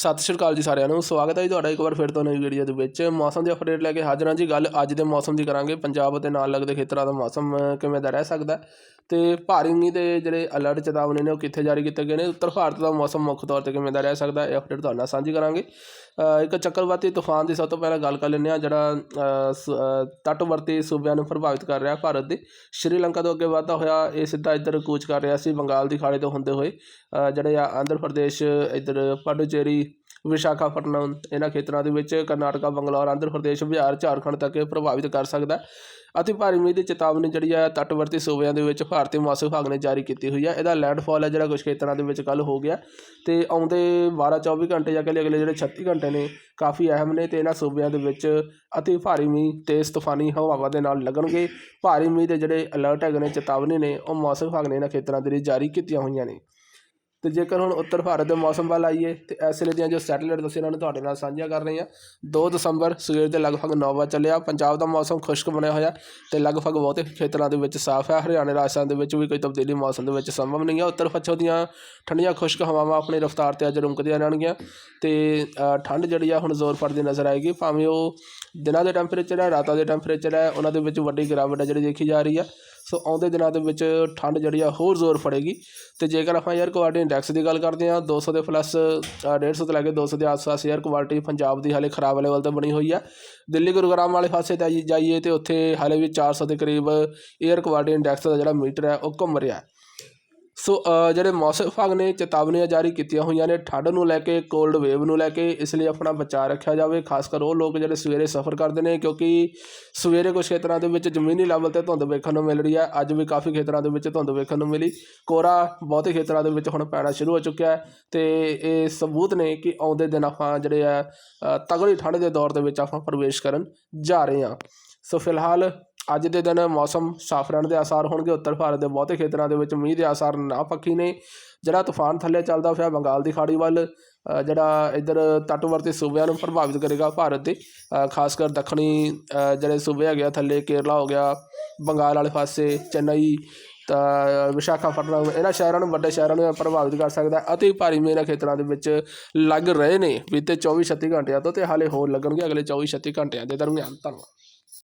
ਸਤਿ ਸ਼੍ਰੀ ਅਕਾਲ ਜੀ ਸਾਰਿਆਂ ਨੂੰ ਸਵਾਗਤ ਹੈ ਜੀ ਤੁਹਾਡਾ ਇੱਕ ਵਾਰ ਫਿਰ ਤੋਂ ਨਵੀਂ ਵੀਡੀਓ ਦੇ ਵਿੱਚ। ਮੌਸਮ ਦੀ ਅਪਡੇਟ ਲੈ ਕੇ ਹਾਜ਼ਰ ਹਾਂ ਜੀ ਗੱਲ ਅੱਜ ਦੇ ਮੌਸਮ ਦੀ ਕਰਾਂਗੇ। ਪੰਜਾਬ ਅਤੇ ਨਾਲ ਲੱਗਦੇ ਖੇਤਰਾਂ ਦਾ ਮੌਸਮ ਕਿਵੇਂ ਦਾ ਰਹਿ ਸਕਦਾ ਹੈ? ਤੇ ਭਾਰੀ ਮੀਂਹ ਦੇ ਜਿਹੜੇ ਅਲਰਟ ਚੇਤਾਵਨੀ ਨੇ ਉਹ ਕਿੱਥੇ ਜਾਰੀ ਕੀਤੇ ਗਏ ਨੇ? ਉੱਤਰ ਭਾਰਤ ਦਾ ਮੌਸਮ ਮੁੱਖ ਤੌਰ ਤੇ ਕਿਵੇਂ ਦਾ ਰਹਿ ਸਕਦਾ ਇਹ ਅਪਡੇਟ ਤੁਹਾਡੇ ਨਾਲ ਸਾਂਝੀ ਕਰਾਂਗੇ। ਇੱਕ ਚੱਕਰਵਾਤੀ ਤੂਫਾਨ ਦੀ ਸਭ ਤੋਂ ਪਹਿਲਾਂ ਗੱਲ ਕਰ ਲੈਂਦੇ ਹਾਂ ਜਿਹੜਾ ਸ- ਅ, ਤੱਟਵਰਤੀ ਸੂਬਿਆਂ ਨੂੰ ਪ੍ਰਭਾਵਿਤ ਕਰ ਰਿਹਾ ਭਾਰਤ ਦੇ। ਸ਼੍ਰੀਲੰਕਾ ਤੋਂ ਅੱਗੇ ਵਧਦਾ ਹੋਇਆ ਇਹ ਸਿੱਧਾ ਇੱਧਰ ਕੂਚ ਕਰ ਰਿਹਾ ਸੀ ਬੰਗਾਲ ਦੀ ਖਾੜੀ ਤੋਂ ਹੁੰਦੇ ਹੋਏ। ਜਿਹੜੇ ਆ ਆਂਧਰ ਪ੍ਰਦੇਸ਼ ਇੱਧਰ ਪਡੂਚੇਰੀ ਵਿਸ਼ਾਖਾਪਟਨਮ, ਇਹਨਾਂ ਖੇਤਰਾਂ ਦੇ ਵਿੱਚ ਕਰਨਾਟਕਾ, ਬੰਗਲੌਰ, ਆਂਧਰ ਪ੍ਰਦੇਸ਼, ਬਿਹਾਰ, ਝਾਰਖੰਡ ਤੱਕ ਪ੍ਰਭਾਵਿਤ ਕਰ ਸਕਦਾ ਹੈ। ਭਾਰੀ ਮੀਂਹ ਦੀ ਚੇਤਾਵਨੀ ਜਿਹੜੀ ਹੈ, ਤੱਟਵਰਤੀ ਸੂਬਿਆਂ ਦੇ ਵਿੱਚ ਭਾਰਤੀ ਮੌਸਮ ਵਿਭਾਗ ਨੇ ਜਾਰੀ ਕੀਤੀ ਹੋਈ ਹੈ। ਇਹਦਾ ਲੈਂਡਫਾਲ ਹੈ ਜਿਹੜਾ ਕੁਝ ਖੇਤਰਾਂ ਦੇ ਵਿੱਚ ਕੱਲ ਹੋ ਗਿਆ। ਤੇ ਆਉਂਦੇ 12 24 ਘੰਟੇ ਜਾਂ ਕਿ ਅਗਲੇ ਜਿਹੜੇ 36 ਘੰਟੇ ਨੇ, ਕਾਫੀ ਅਹਿਮ ਨੇ ਤੇ ਇਹਨਾਂ ਸੂਬਿਆਂ ਦੇ ਵਿੱਚ ਅਤੀ ਭਾਰੀ ਮੀਂਹ ਤੇਜ਼ ਤੂਫਾਨੀ ਹਵਾਵਾਂ ਦੇ ਨਾਲ ਲੱਗਣਗੇ। ਭਾਰੀ ਮੀਂਹ ਦੇ ਜਿਹੜੇ ਅਲਰਟ ਹੈਗੇ ਨੇ, ਚੇਤਾਵਨੀ ਨੇ, ਉਹ ਮੌਸਮ ਵਿਭਾਗ ਨੇ ਇਹਨਾਂ ਖੇਤਰਾਂ ਦੇ ਲਈ ਜਾਰੀ ਕੀਤੀਆਂ ਹੋਈਆਂ ਨੇ। ਅਤੇ ਜੇਕਰ ਹੁਣ ਉੱਤਰ ਭਾਰਤ ਦੇ ਮੌਸਮ ਵੱਲ ਆਈਏ, ਤਾਂ ਇਸ ਵੇਲੇ ਦੀਆਂ ਜੋ ਸੈਟੇਲਾਈਟ ਅਸੀਂ ਇਹਨਾਂ ਨੂੰ ਤੁਹਾਡੇ ਨਾਲ ਸਾਂਝੀਆਂ ਕਰ ਰਹੇ ਹਾਂ 2 ਦਸੰਬਰ ਸਵੇਰ ਦੇ ਲਗਭਗ 9 ਵਜੇ ਚੱਲਿਆ, ਪੰਜਾਬ ਦਾ ਮੌਸਮ ਖੁਸ਼ਕ ਬਣਿਆ ਹੋਇਆ, ਤੇ ਲਗਭਗ ਬਹੁਤੇ ਖੇਤਰਾਂ ਦੇ ਵਿੱਚ ਸਾਫ਼ ਹੈ, ਹਰਿਆਣਾ, ਰਾਜਸਥਾਨ ਦੇ ਵਿੱਚ ਵੀ ਕੋਈ ਤਬਦੀਲੀ ਮੌਸਮ ਦੇ ਵਿੱਚ ਸੰਭਵ ਨਹੀਂ ਹੈ। ਉੱਤਰ ਪੱਛਮ ਦੀਆਂ ਠੰਡੀਆਂ ਖੁਸ਼ਕ ਹਵਾਵਾਂ ਆਪਣੀ ਰਫ਼ਤਾਰ ਤੇ ਅੱਜ ਰੁਕਦੀਆਂ ਰਹਿਣਗੀਆਂ, ਤੇ ਠੰਡ ਜਿਹੜੀ ਆ ਹੁਣ ਜ਼ੋਰ ਫੜਦੀ ਨਜ਼ਰ ਆਏਗੀ, ਭਾਵੇਂ ਉਹ ਦਿਨਾਂ ਦੇ ਟੈਂਪਰੇਚਰ ਹੈ, ਰਾਤਾਂ ਦੇ ਟੈਂਪਰੇਚਰ ਹੈ, ਉਹਨਾਂ ਦੇ ਵਿੱਚ ਵੱਡੀ ਗਿਰਾਵਟ ਹੈ ਜਿਹੜੀ ਦੇਖੀ ਜਾ ਰਹੀ ਹੈ ਸੋ ਆਉਂਦੇ ਦਿਨਾਂ ਦੇ ਵਿੱਚ ਠੰਡ ਜਿਹੜੀ ਆ ਹੋਰ ਜ਼ੋਰ ਫੜੇਗੀ। ਤੇ ਜੇਕਰ ਆਪਾਂ ਯਾਰ ਕੁਆਲਿਟੀ ਇੰਡੈਕਸ ਦੀ ਗੱਲ ਕਰਦੇ ਆ 200 ਦੇ ਪਲੱਸ 150 ਤੋਂ ਲੈ ਕੇ 200 ਦੇ ਆਸ-ਪਾਸ ਯਾਰ ਕੁਆਲਿਟੀ ਪੰਜਾਬ ਦੀ ਹਾਲੇ ਖਰਾਬ ਲੈਵਲ ਤੇ ਬਣੀ ਹੋਈ ਆ। ਦਿੱਲੀ, ਗੁਰਗਰਾਮ ਵਾਲੇ ਪਾਸੇ ਤਾਂ ਜਾਈਏ ਤੇ ਉੱਥੇ ਹਾਲੇ ਵੀ 400 ਦੇ ਕਰੀਬ ਏਅਰ ਕੁਆਲਿਟੀ ਇੰਡੈਕਸ ਦਾ ਜਿਹੜਾ ਮੀਟਰ ਹੈ, ਉਹ ਘੁੰਮ ਰਿਹਾ। ਸੋ ਜਿਹੜੇ ਮੌਸਮ ਵਿਭਾਗ ਨੇ ਚੇਤਾਵਨੀਆਂ ਜਾਰੀ ਕੀਤੀਆਂ ਹੋਈਆਂ ਨੇ, ਠੰਡ ਨੂੰ ਲੈ ਕੇ ਕੋਲਡ ਵੇਵ ਨੂੰ ਲੈ ਕੇ, ਇਸ ਲਈ ਆਪਣਾ ਬਚਾਅ ਰੱਖਿਆ ਜਾਵੇ। ਖਾਸ ਕਰ ਉਹ ਲੋਕ ਜਿਹੜੇ ਸਵੇਰੇ ਸਫ਼ਰ ਕਰਦੇ ਨੇ, ਕਿਉਂਕਿ ਸਵੇਰੇ ਕੁਝ ਖੇਤਰਾਂ ਦੇ ਵਿੱਚ ਜ਼ਮੀਨੀ ਲੈਵਲ ਤੇ ਧੁੰਦ ਵੇਖਣ ਨੂੰ ਮਿਲ ਰਹੀ ਹੈ। ਅੱਜ ਵੀ ਕਾਫੀ ਖੇਤਰਾਂ ਦੇ ਵਿੱਚ ਧੁੰਦ ਵੇਖਣ ਨੂੰ ਮਿਲੀ। ਕੋਰਾ ਬਹੁਤੇ ਖੇਤਰਾਂ ਦੇ ਵਿੱਚ ਹੁਣ ਪੈਣਾ ਸ਼ੁਰੂ ਹੋ ਚੁੱਕਿਆ ਹੈ ਤੇ ਇਹ ਸਬੂਤ ਨੇ ਕਿ ਆਉਂਦੇ ਦਿਨ ਆਪਾਂ ਜਿਹੜੇ ਆ ਤਗੜੀ ਠੰਡ ਦੇ ਦੌਰ ਦੇ ਵਿੱਚ ਆਪਾਂ ਪ੍ਰਵੇਸ਼ ਕਰਨ ਜਾ ਰਹੇ ਹਾਂ। ਸੋ, ਫਿਲਹਾਲ ਅੱਜ ਦੇ ਦਿਨ ਮੌਸਮ ਸਾਫ਼ ਰਹਿਣ ਦੇ ਆਸਾਰ ਹੋਣਗੇ। ਉੱਤਰ ਭਾਰਤ ਦੇ ਬਹੁਤੇ ਖੇਤਰਾਂ ਦੇ ਵਿੱਚ ਮੀਂਹ ਦੇ ਆਸਾਰ ਨਾ ਪੱਖੀ ਨੇ। ਜਿਹੜਾ ਤੂਫਾਨ ਥੱਲੇ ਚੱਲਦਾ ਪਿਆ ਬੰਗਾਲ ਦੀ ਖਾੜੀ ਵੱਲ ਜਿਹੜਾ ਇੱਧਰ ਤੱਟਵਰਤੀ ਸੂਬਿਆਂ ਨੂੰ ਪ੍ਰਭਾਵਿਤ ਕਰੇਗਾ ਭਾਰਤ ਦੇ ਖਾਸ ਕਰ ਦੱਖਣੀ ਜਿਹੜੇ ਸੂਬੇ ਹੈਗੇ ਆ ਥੱਲੇ ਕੇਰਲਾ ਹੋ ਗਿਆ, ਬੰਗਾਲ ਵਾਲੇ ਪਾਸੇ, ਚੇਨਈ, ਤਾਂ ਵਿਸ਼ਾਖਾਪਟਨਮ, ਇਹਨਾਂ ਸ਼ਹਿਰਾਂ ਨੂੰ ਵੱਡੇ ਸ਼ਹਿਰਾਂ ਨੂੰ ਪ੍ਰਭਾਵਿਤ ਕਰ ਸਕਦਾ ਅਤੇ ਭਾਰੀ ਮੀਂਹ ਇਹਨਾਂ ਖੇਤਰਾਂ ਦੇ ਵਿੱਚ ਲੱਗ ਰਹੇ ਨੇ। ਬੀਤੇ 24 36 ਘੰਟਿਆਂ ਤੋਂ ਤੇ ਹਾਲੇ ਹੋਰ ਲੱਗਣਗੇ ਅਗਲੇ 24 36 ਘੰਟਿਆਂ ਦੇ ਦਰਮਿਆਨ। ਧੰਨਵਾਦ।